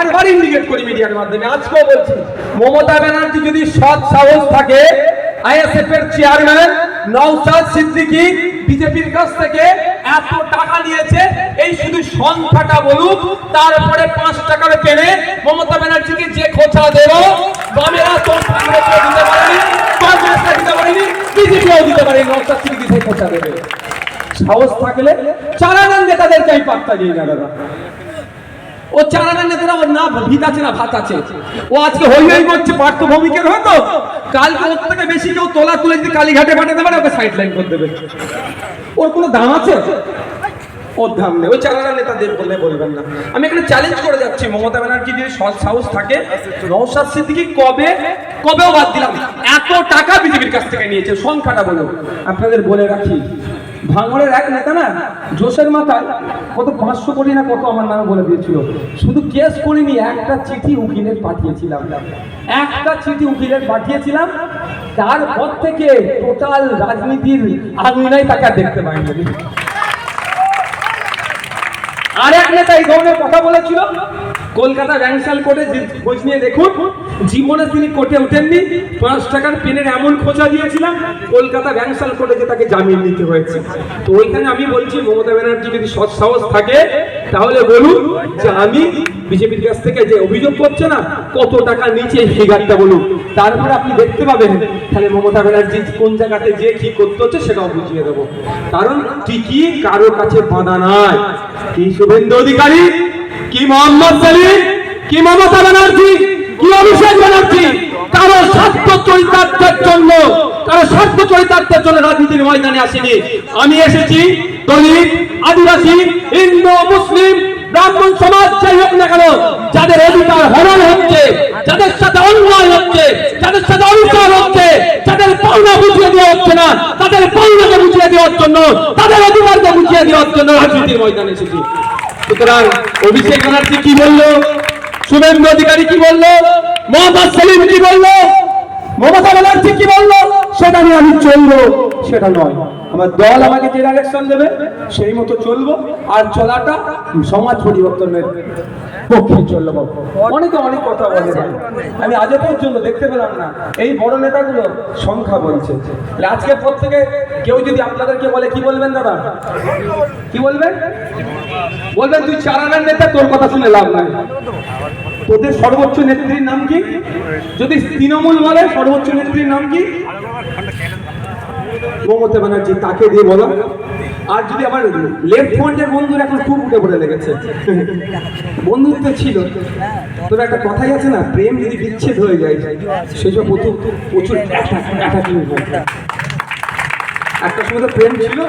বারবার ইন্ডিকেট করি মিডিয়ার মাধ্যমে। আজকেও বলছি, মমতা ব্যানার্জি যদি সৎ সাহস থাকে, আইএসএফ এর চেয়ারম্যান নওশাদ সিদ্দিকী বিজেপির কাছ থেকে এত টাকা নিয়েছে, এই শুধু সংখ্যাটা বলুক, তারপরে পাঁচ টাকার পেনে মমতা ব্যানার্জিকে যে খোঁচা দেব, বামেরা দিতে পারেনি কংগ্রেসরা দিতে পারেনি, বিজেপিও দিতে পারেনি, নওশাদ সিদ্দিকী সেই খোঁচা দেবে। সাহস থাকলে চালানোর নেতাদেরকে আমি পাত্তা দিই না, দাদা। ও চালানোর নেতারা ওর না ভিত আছে না ভাত আছে। ও আজকে হই হই করছে, পার্থ ভৌমিকের হয়তো কাল ওর থেকে বেশি কেউ তোলা তুলে যদি কালীঘাটে পাঠাতে পারে, ওকে সাইড লাইন করে দেবে। ওর কোনো দাম আছে? ওর দাম নেই। ওই চালানোর নেতাদের বললে বলবেন না। আমি এখানে চ্যালেঞ্জ করে যাচ্ছি। মমতা ব্যানার্জি যদি সৎ সাহস থাকে নৌসাদ সিদ্দিকি কবে, কবেও বাদ দিলাম। এত টাকা বিজেপির কাছ থেকে নিয়েছে, সংখ্যাটা বলুন। আপনাদের বলে রাখি ভাঙড়ের এক নেতা না জোশের মাথায় কত পাঁচশো কোটি না, কত আমার নামে বলে দিয়েছিল। শুধু কেস করিনি, একটা চিঠি উকিলের পাঠিয়েছিলাম। একটা চিঠি উকিলের পাঠিয়েছিলাম, তারপর থেকে টোটাল রাজনীতির আঙিনায় তাকে দেখতে পাইনি। আর এক নেতা এই ধরনের কথা বলেছিল। কলকাতা ব্যাংসাল কোর্টে খোঁজ নিয়ে দেখুন, জীবনে তিনি কোর্টে ওঠেননি, পাঁচ টাকার পেনের এমন খোঁজা দিয়েছিলাম, কলকাতা ব্যাংসাল কোর্টে যে তাকে জামিন নিতে হয়েছে। তো ওইখানে আমি বলছি, মমতা ব্যানার্জি যদি সৎ সাহস থাকে, তাহলে বলুন যে আমি বিজেপির কাছ থেকে যে অভিযোগ করছে না, কত টাকা নিচে ফিগারটা বলুন। তারপরে আপনি দেখতে পাবেন তাহলে মমতা ব্যানার্জি কোন জায়গাতে যে কি করতে হচ্ছে সেটাও বুঝিয়ে দেবো। কারণ ঠিকই কারও কাছে বাধা নাই। কি শুভেন্দু অধিকারী? কি মোহাম্মদ সেলিম? কি মমতা ব্যানার্জি? কি অভিষেক ব্যানার্জি? কারও স্বার্থ চরিতার্থের জন্য, কারও স্বার্থ চরিতার্থের জন্য রাজনীতির ময়দানে আসেনি। আমি এসেছি দলিত, আদিবাসী, হিন্দু, মুসলিম, ব্রাহ্মণ সমাজ, যাই হোক না কেন, যাদের অধিকার হরণ হচ্ছে, যাদের সাথে অন্যায় হচ্ছে, যাদের সাথে অবিচার যাদের পাওনা বুঝিয়ে দেওয়া হচ্ছে না। তাদের পাওনাকে বুঝিয়ে দেওয়ার জন্য তাদের অধিকারকে বুঝিয়ে দেওয়ার জন্য রাজনীতির ময়দানে এসেছি। সুতরাং অভিষেক ব্যানার্জি কি বলল? শুভেন্দু অধিকারী কি বলল? মোহাম্মদ সেলিম কি বলল? মমতা ব্যানার্জি কি বলল? সেটা নিয়ে আমি চলবো। সেটা নয়। আমার দল আমাকে যে ডাইরেকশন দেবে, সেই মতো চলবো। আর চলাটা সমাজ পরিবর্তনের পক্ষে চলবো অনেকে অনেক কথা বলে আমি আজও পর্যন্ত দেখতে পেলাম না। এই বড় নেতাগুলো সংখ্যা বলছে। পর থেকে কেউ যদি আপনাদেরকে বলে, কি বলবেন দাদা? কি বলবেন? বলবেন, তুই চারানার নেতা, তোর কথা শুনে লাভ নাই। তোদের সর্বোচ্চ নেত্রীর নাম কি? যদি তৃণমূল বলে, সর্বোচ্চ নেত্রীর নাম কি? মমতা ব্যানার্জি, তাকে দিয়ে বলো। আর যদি আমার লেফট ফ্রন্টের বন্ধুরা এখন খুব উঠে পড়ে লেগেছে। বন্ধুত্ব ছিল। তবে একটা কথাই আছে না, প্রেম যদি বিচ্ছেদ হয়ে যায় সেসব প্রচুর প্রচুর একটা সময় তো প্রেম ছিল,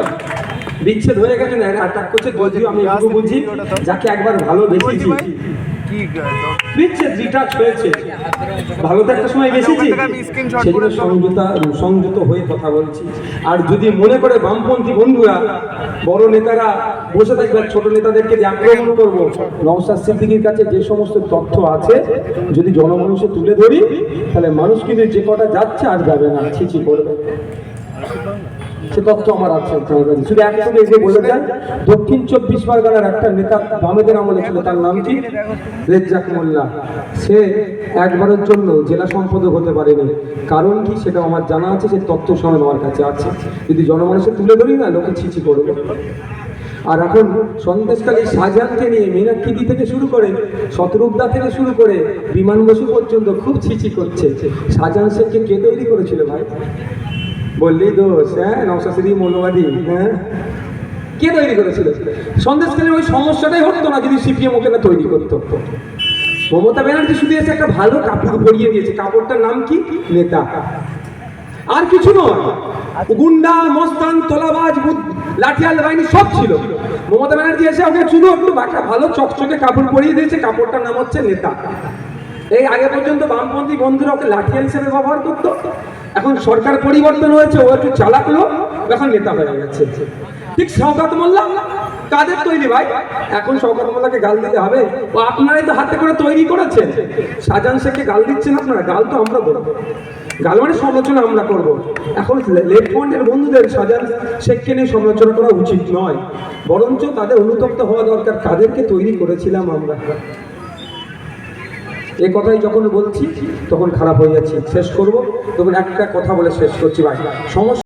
বিচ্ছেদ হয়ে গেছে, না অ্যাটাক করছে, যদিও আমি বুঝি, যাকে একবার ভালোবেসেছি বিচ্ছেদ রিটাচ হয়েছে ভালো তো একটা সময় বেশিছি সেগুলো সংযুতা সংযত হয়ে কথা বলছি। আর যদি মনে করে বামপন্থী বন্ধুরা বড় নেতারা বসে থাকবে ছোট নেতাদেরকে আক্রমণ করব নওশাদ সিদ্দিকির কাছে যে সমস্ত তথ্য আছে যদি জনমানুষে তুলে ধরি তাহলে মানুষ কিন্তু যে কটা যাচ্ছে আর যাবে না। ছিচি করবে সে তথ্য আমার আছে। শুধু একটু এসে বলে দেন দক্ষিণ চব্বিশ পরগনার একটা নেতা বামেদের আমলে ছিল, তার নাম কি? রেজ্জাক মোল্লা। সে একবারের জন্য জেলা সম্পাদক হতে পারেনি। কারণ কি? সেটা আমার জানা আছে, সে তথ্য সমেত আমার কাছে আছে। যদি জনমানুষে তুলে ধরি না, লোকে ছিচি করবে। আর এখন সন্দেশকালী শাহজাহানকে নিয়ে মীনাক্ষিতি থেকে শুরু করে শতরূপদা থেকে শুরু করে বিমান বসু পর্যন্ত খুব ছিচি করছে। শাহজাহান শেখকে কে তৈরি করেছিল ভাই? বললি দোষ হ্যাঁ নকশাশ্রী মৌলবাদী হ্যাঁ। কে তৈরি করেছিল? সন্দেশকালীর ওই সমস্যাটাই হতো না যদি সিপিএম ওকে না তৈরি করতো। মমতা ব্যানার্জি শুধু এসে একটা ভালো কাপড় পরিয়ে দিয়েছে। কাপড়টার নাম কি? নেতা। আর কিছু নয়। গুন্ডা, মস্তান, তোলাবাজ লাঠিয়াল, বাহিনী সব ছিল। মমতা ব্যানার্জি এসে ওকে শুধু একটু একটা ভালো চকচকে কাপড় পরিয়ে দিয়েছে। কাপড়টার নাম হচ্ছে নেতা। এই আগে পর্যন্ত বামপন্থী বন্ধুরা ওকে লাঠিয়াল হিসেবে ব্যবহার করতো। এখন সরকার পরিবর্তন হয়েছে, ও একটু চালাক লোক, এখন নেতা হয়ে গেছে। ঠিক শওকাত মোল্লা? কাদের তৈরি ভাই? এখন শওকাত মোল্লাকে গাল দিতে হবে। ও আপনারাই তো হাতে করে তৈরি করেছেন। শাহজাহান শেখকে গাল দিচ্ছেন আপনারা, গাল তো আমরা দেবো গাল মানে সমালোচনা আমরা করব। এখন লেফট পয়েন্টের বন্ধুদের শাহজাহান শেখকে নিয়ে সমালোচনা করা উচিত নয়। বরঞ্চ তাদের অনুতপ্ত হওয়া দরকার। কাদেরকে তৈরি করেছিলাম আমরা? এ কথাই যখন বলছি, তখন খারাপ হয়ে যাচ্ছি। শেষ করব। তখন একটা কথা বলে শেষ করছি। ভাই সমস্যা